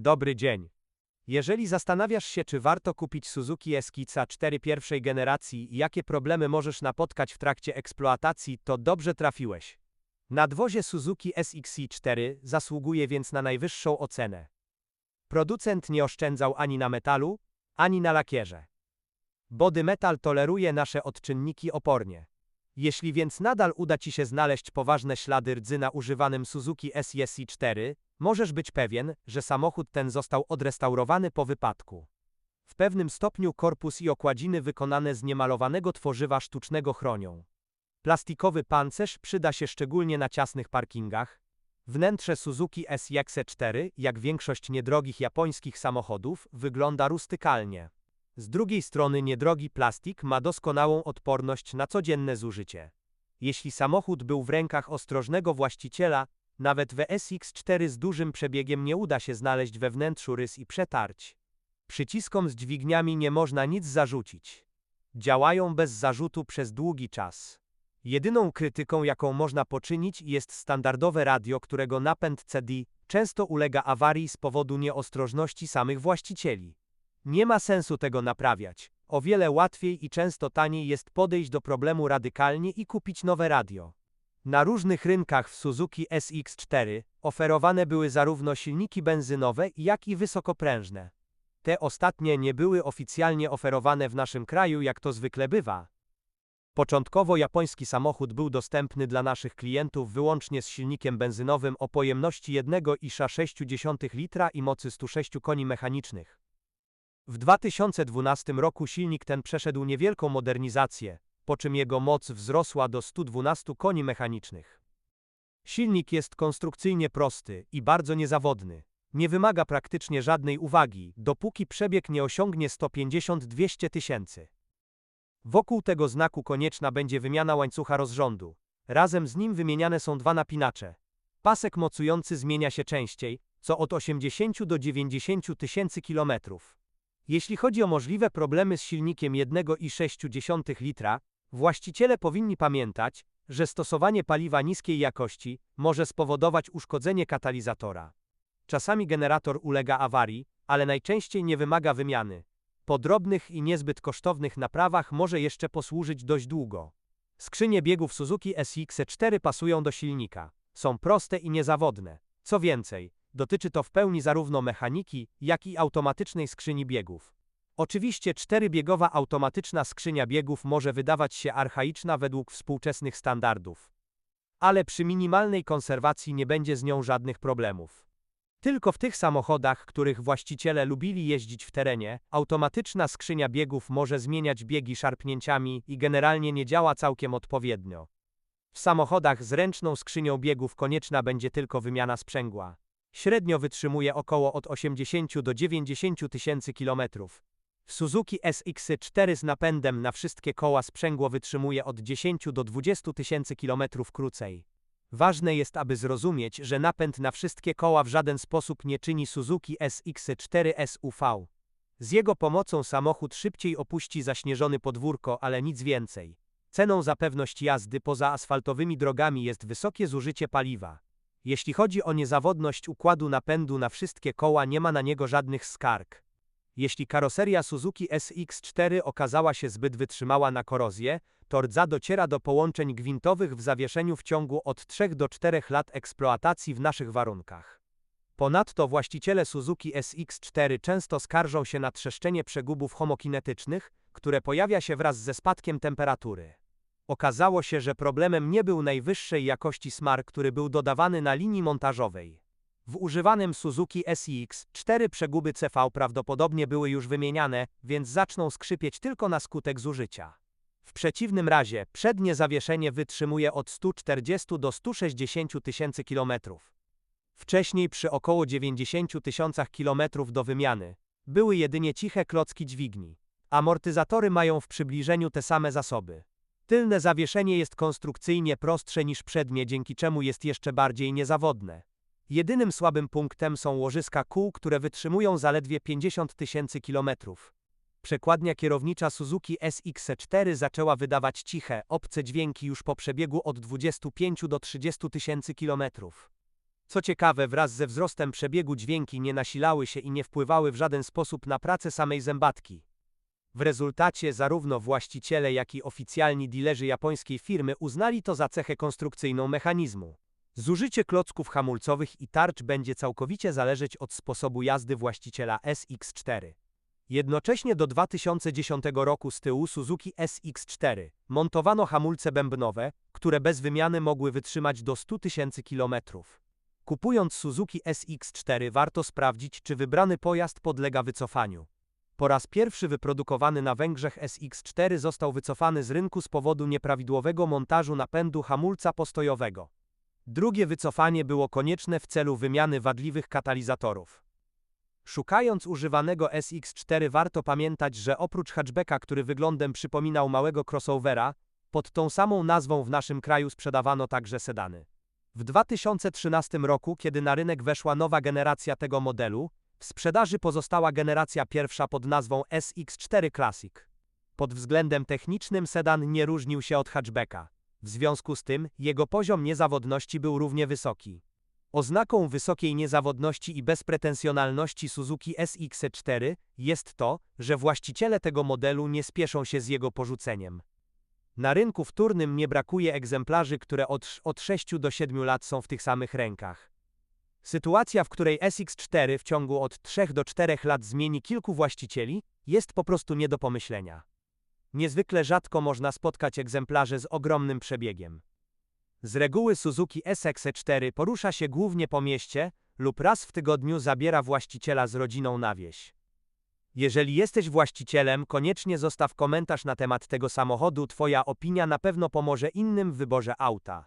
Dobry dzień. Jeżeli zastanawiasz się, czy warto kupić Suzuki Eskica 4 pierwszej generacji i jakie problemy możesz napotkać w trakcie eksploatacji, to dobrze trafiłeś. Nadwozie Suzuki SXI4 zasługuje więc na najwyższą ocenę. Producent nie oszczędzał ani na metalu, ani na lakierze. Body metal toleruje nasze odczynniki opornie. Jeśli więc nadal uda Ci się znaleźć poważne ślady rdzy na używanym Suzuki SXI4, możesz być pewien, że samochód ten został odrestaurowany po wypadku. W pewnym stopniu korpus i okładziny wykonane z niemalowanego tworzywa sztucznego chronią. Plastikowy pancerz przyda się szczególnie na ciasnych parkingach. Wnętrze Suzuki SX4, jak większość niedrogich japońskich samochodów, wygląda rustykalnie. Z drugiej strony niedrogi plastik ma doskonałą odporność na codzienne zużycie. Jeśli samochód był w rękach ostrożnego właściciela, nawet w SX4 z dużym przebiegiem nie uda się znaleźć we wnętrzu rys i przetarć. Przyciskom z dźwigniami nie można nic zarzucić. Działają bez zarzutu przez długi czas. Jedyną krytyką, jaką można poczynić, jest standardowe radio, którego napęd CD często ulega awarii z powodu nieostrożności samych właścicieli. Nie ma sensu tego naprawiać. O wiele łatwiej i często taniej jest podejść do problemu radykalnie i kupić nowe radio. Na różnych rynkach w Suzuki SX4 oferowane były zarówno silniki benzynowe, jak i wysokoprężne. Te ostatnie nie były oficjalnie oferowane w naszym kraju, jak to zwykle bywa. Początkowo japoński samochód był dostępny dla naszych klientów wyłącznie z silnikiem benzynowym o pojemności 1,6 litra i mocy 106 koni mechanicznych. W 2012 roku silnik ten przeszedł niewielką modernizację, po czym jego moc wzrosła do 112 koni mechanicznych. Silnik jest konstrukcyjnie prosty i bardzo niezawodny. Nie wymaga praktycznie żadnej uwagi, dopóki przebieg nie osiągnie 150-200 tysięcy. Wokół tego znaku konieczna będzie wymiana łańcucha rozrządu. Razem z nim wymieniane są dwa napinacze. Pasek mocujący zmienia się częściej, co od 80 do 90 tysięcy kilometrów. Jeśli chodzi o możliwe problemy z silnikiem 1,6 litra, właściciele powinni pamiętać, że stosowanie paliwa niskiej jakości może spowodować uszkodzenie katalizatora. Czasami generator ulega awarii, ale najczęściej nie wymaga wymiany. Po drobnych i niezbyt kosztownych naprawach może jeszcze posłużyć dość długo. Skrzynie biegów Suzuki SX4 pasują do silnika. Są proste i niezawodne. Co więcej, dotyczy to w pełni zarówno mechaniki, jak i automatycznej skrzyni biegów. Oczywiście czterybiegowa automatyczna skrzynia biegów może wydawać się archaiczna według współczesnych standardów. Ale przy minimalnej konserwacji nie będzie z nią żadnych problemów. Tylko w tych samochodach, których właściciele lubili jeździć w terenie, automatyczna skrzynia biegów może zmieniać biegi szarpnięciami i generalnie nie działa całkiem odpowiednio. W samochodach z ręczną skrzynią biegów konieczna będzie tylko wymiana sprzęgła. Średnio wytrzymuje około od 80 do 90 tysięcy kilometrów. Suzuki SX4 z napędem na wszystkie koła sprzęgło wytrzymuje od 10 do 20 tysięcy kilometrów krócej. Ważne jest, aby zrozumieć, że napęd na wszystkie koła w żaden sposób nie czyni Suzuki SX4 SUV. Z jego pomocą samochód szybciej opuści zaśnieżony podwórko, ale nic więcej. Ceną za pewność jazdy poza asfaltowymi drogami jest wysokie zużycie paliwa. Jeśli chodzi o niezawodność układu napędu na wszystkie koła, nie ma na niego żadnych skarg. Jeśli karoseria Suzuki SX4 okazała się zbyt wytrzymała na korozję, to rdza dociera do połączeń gwintowych w zawieszeniu w ciągu od 3 do 4 lat eksploatacji w naszych warunkach. Ponadto właściciele Suzuki SX4 często skarżą się na trzeszczenie przegubów homokinetycznych, które pojawia się wraz ze spadkiem temperatury. Okazało się, że problemem nie był najwyższej jakości smar, który był dodawany na linii montażowej. W używanym Suzuki SX 4 przeguby CV prawdopodobnie były już wymieniane, więc zaczną skrzypieć tylko na skutek zużycia. W przeciwnym razie przednie zawieszenie wytrzymuje od 140 do 160 tysięcy kilometrów. Wcześniej przy około 90 tysiącach kilometrów do wymiany były jedynie ciche klocki dźwigni. Amortyzatory mają w przybliżeniu te same zasoby. Tylne zawieszenie jest konstrukcyjnie prostsze niż przednie, dzięki czemu jest jeszcze bardziej niezawodne. Jedynym słabym punktem są łożyska kół, które wytrzymują zaledwie 50 tysięcy kilometrów. Przekładnia kierownicza Suzuki SX4 zaczęła wydawać ciche, obce dźwięki już po przebiegu od 25 do 30 tysięcy kilometrów. Co ciekawe, wraz ze wzrostem przebiegu dźwięki nie nasilały się i nie wpływały w żaden sposób na pracę samej zębatki. W rezultacie zarówno właściciele, jak i oficjalni dilerzy japońskiej firmy uznali to za cechę konstrukcyjną mechanizmu. Zużycie klocków hamulcowych i tarcz będzie całkowicie zależeć od sposobu jazdy właściciela SX4. Jednocześnie do 2010 roku z tyłu Suzuki SX4 montowano hamulce bębnowe, które bez wymiany mogły wytrzymać do 100 tysięcy kilometrów. Kupując Suzuki SX4 warto sprawdzić, czy wybrany pojazd podlega wycofaniu. Po raz pierwszy wyprodukowany na Węgrzech SX4 został wycofany z rynku z powodu nieprawidłowego montażu napędu hamulca postojowego. Drugie wycofanie było konieczne w celu wymiany wadliwych katalizatorów. Szukając używanego SX4 warto pamiętać, że oprócz hatchbacka, który wyglądem przypominał małego crossovera, pod tą samą nazwą w naszym kraju sprzedawano także sedany. W 2013 roku, kiedy na rynek weszła nowa generacja tego modelu, w sprzedaży pozostała generacja pierwsza pod nazwą SX4 Classic. Pod względem technicznym sedan nie różnił się od hatchbacka. W związku z tym, jego poziom niezawodności był równie wysoki. Oznaką wysokiej niezawodności i bezpretensjonalności Suzuki SX4 jest to, że właściciele tego modelu nie spieszą się z jego porzuceniem. Na rynku wtórnym nie brakuje egzemplarzy, które od, od 6 do 7 lat są w tych samych rękach. Sytuacja, w której SX4 w ciągu od 3 do 4 lat zmieni kilku właścicieli, jest po prostu nie do pomyślenia. Niezwykle rzadko można spotkać egzemplarze z ogromnym przebiegiem. Z reguły Suzuki SX4 porusza się głównie po mieście lub raz w tygodniu zabiera właściciela z rodziną na wieś. Jeżeli jesteś właścicielem, koniecznie zostaw komentarz na temat tego samochodu, Twoja opinia na pewno pomoże innym w wyborze auta.